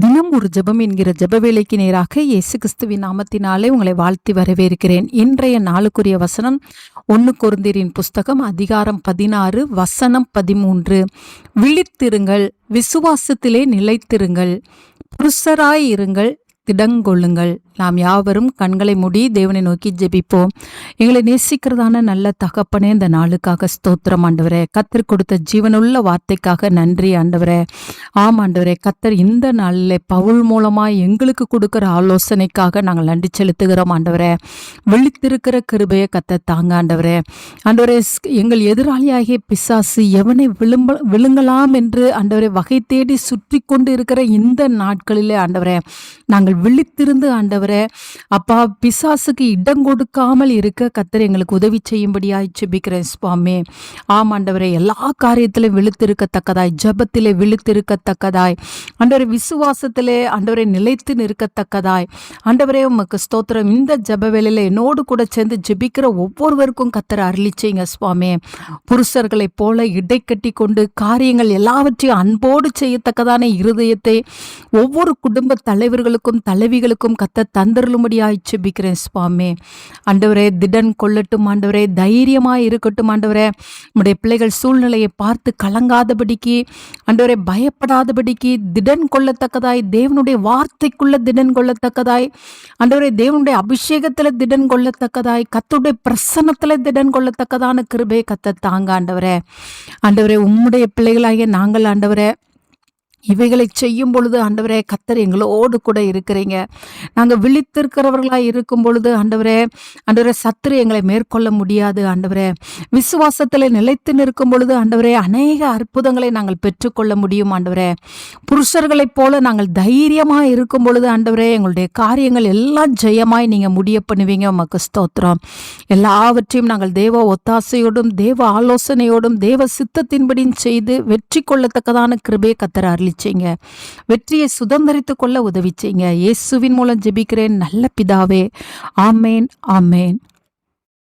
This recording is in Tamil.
தினம் ஒரு ஜெபம் என்கிற ஜெப வேலைக்கு நேராக இயேசு கிறிஸ்துவின் நாமத்தினாலே உங்களை வாழ்த்தி வரவேற்கிறேன். இன்றைய நாளுக்குரிய வசனம் ஒன்று குருந்தீரின் புஸ்தகம் அதிகாரம் பதினாறு வசனம் பதிமூன்று. விழித்திருங்கள் விசுவாசத்திலே நிலைத்திருங்கள் புருஷராய் இருங்கள் திடங்கொள்ளுங்கள். நாம் யாவரும் கண்களை மூடி தேவனை நோக்கி ஜெபிப்போம். எங்களை நேசிக்கிறதான நல்ல தகப்பனே இந்த நாளுக்காக ஸ்தோத்திரம் ஆண்டவரே. கத்தர் கொடுத்த ஜீவனுள்ள வார்த்தைக்காக நன்றி ஆண்டவரே. ஆம் ஆண்டவரே கத்தர் இந்த நாளில் பவுல் மூலமாக எங்களுக்கு கொடுக்குற ஆலோசனைக்காக நாங்கள் நன்றி செலுத்துகிறோம் ஆண்டவரே. விழித்திருக்கிற கிருபையை கத்த தாங்க ஆண்டவரே. ஆண்டவரே எங்கள் எதிராளியாகிய பிசாசு எவனை விழும்ப விழுங்கலாம் என்று ஆண்டவரை வகை தேடி சுற்றி கொண்டு இருக்கிற இந்த நாட்களிலே ஆண்டவரே நாங்கள் விழித்திருந்து ஆண்டவரே அப்பா பிசாசுக்கு இடம் கொடுக்காமல் இருக்க கத்தர் எங்களுக்கு உதவி செய்யும்படியாய் ஜெபிக்கிறேன் சுவாமி. ஆம் ஆண்டவரே எல்லா காரியத்திலும் விழுத்திருக்கத்தக்கதாய் ஜபத்திலே விழுத்திருக்கத்தக்கதாய் ஆண்டவரை விசுவாசத்திலே ஆண்டவரை நிலைத்து நிற்கத்தக்கதாய் ஆண்டவரே உமக்கு ஸ்தோத்திரம். இந்த ஜப வேலையில் என்னோடு கூட சேர்ந்து ஜெபிக்கிற ஒவ்வொருவருக்கும் கத்தர் அருளிச்சிங்க சுவாமி. புருஷர்களைப் போல இடை கட்டி கொண்டு காரியங்கள் எல்லாவற்றையும் அன்போடு செய்யத்தக்கதான இருதயத்தை ஒவ்வொரு குடும்ப தலைவர்களுக்கும் தலைவிகளுக்கும் கத்த தந்தருளும்படியாய் செபிக்கிறேன் சுவாமி. ஆண்டவரே திடன் கொள்ளட்டும் ஆண்டவரே தைரியமாக இருக்கட்டும் ஆண்டவரே. நம்முடைய பிள்ளைகள் சூழ்நிலையை பார்த்து கலங்காதபடிக்கு ஆண்டவரே பயப்படாதபடிக்கு திடன் கொள்ளத்தக்கதாய் தேவனுடைய வார்த்தைக்குள்ள திடன் கொள்ளத்தக்கதாய் ஆண்டவரே தேவனுடைய அபிஷேகத்தில் திடன் கொள்ளத்தக்கதாய் கத்துடைய பிரசனத்தில் திடன் கொள்ளத்தக்கதான கிருபை கத்த தாங்க ஆண்டவரே. ஆண்டவரே உம்முடைய பிள்ளைகளாகிய நாங்கள் ஆண்டவரே இவைகளை செய்யும் பொழுது ஆண்டவரே கத்தர் எங்களோடு கூட இருக்கிறீங்க. நாங்கள் விழித்திருக்கிறவர்களாக இருக்கும் பொழுது ஆண்டவரே ஆண்டவரே சத்துரு எங்களை மேற்கொள்ள முடியாது ஆண்டவரே. விசுவாசத்தில் நிலைத்து நிற்கும் பொழுது ஆண்டவரே அநேக அற்புதங்களை நாங்கள் பெற்றுக்கொள்ள முடியும் ஆண்டவரே. புருஷர்களைப் போல நாங்கள் தைரியமாக இருக்கும் பொழுது ஆண்டவரே எங்களுடைய காரியங்கள் எல்லாம் ஜெயமாய் நீங்கள் முடிய பண்ணுவீங்க. உமக்கு ஸ்தோத்திரம். எல்லாவற்றையும் நாங்கள் தேவ ஒத்தாசையோடும் தேவ ஆலோசனையோடும் தேவ சித்தத்தின்படியும் செய்து வெற்றி கொள்ளத்தக்கதான கிருபே கத்தர் அருளி அருளிச்சிங்க வெற்றியை சுதந்திரித்து கொள்ள உதவிச்சீங்க. இயேசுவின் மூலம் ஜெபிக்கிறேன். நல்ல பிதாவே. ஆமேன் ஆமேன்.